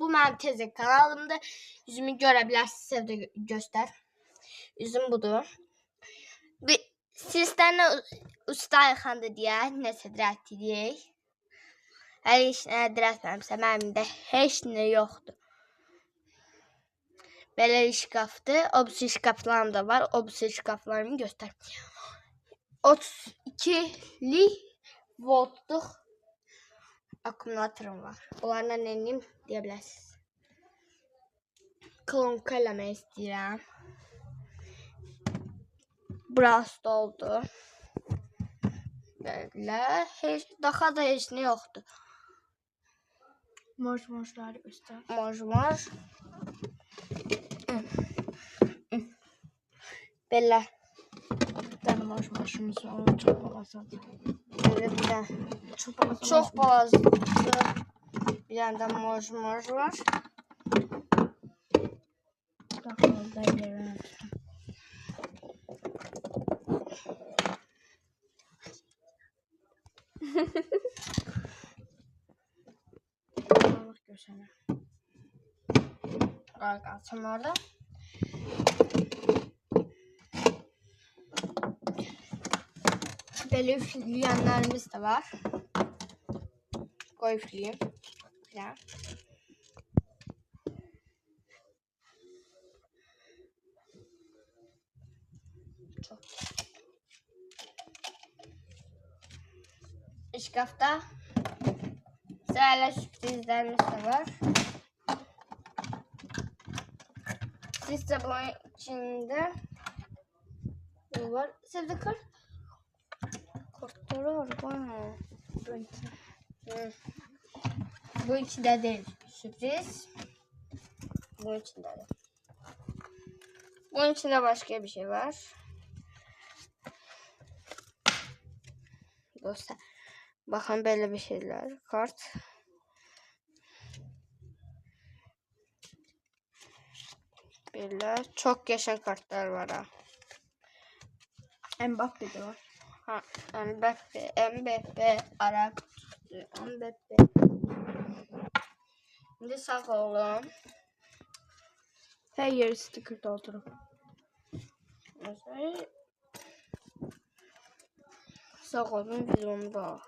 Bu tezə kanalımda. Üzümü görə bilərsiniz, sizə də gö- göstər. Üzüm budur. Bir sizdən usta yıxandı deyə nəsə dirət edək. Hələ heç nə dirətməmsə, mənim də heç nə yoxdur. Belə şkafdır. O bu şkaflarım da var. O bu şkaflarımı göstər. 32'li voltluk akümülatörüm var. Onlarla neyim deyə bilərsiniz. Klonka eləmək istəyirəm. Burası doldu. Belə heç daha da heç nə yoxdur. Moş moşları göster. Moj moj. Belə Bir tane moş moşumuz var. Onu çok Çok balaca bir də moj moj var. Bak görsene. Qalsın orada. Belə üfləyənlərimiz də var. Qoy üfləyim. Belə. Çox. Şkafda Sırayla sürprizlerimiz de var. Siz de bunun içinde ne var? Sizde kart kartları var. Bana. Hı. Bu içinde değil. Sürpriz. Bu içinde de. Bunun içinde başka bir şey var. Dostlar. Bakın böyle bir şeyler. Kart. Böyle çok yaşan kartlar var ha. Mbappe de var. Ha, Mbappe, Mbappe, Arap, Mbappe. Şimdi sağ olun. Her yeri sticker doldurup. Sağ olun videomda.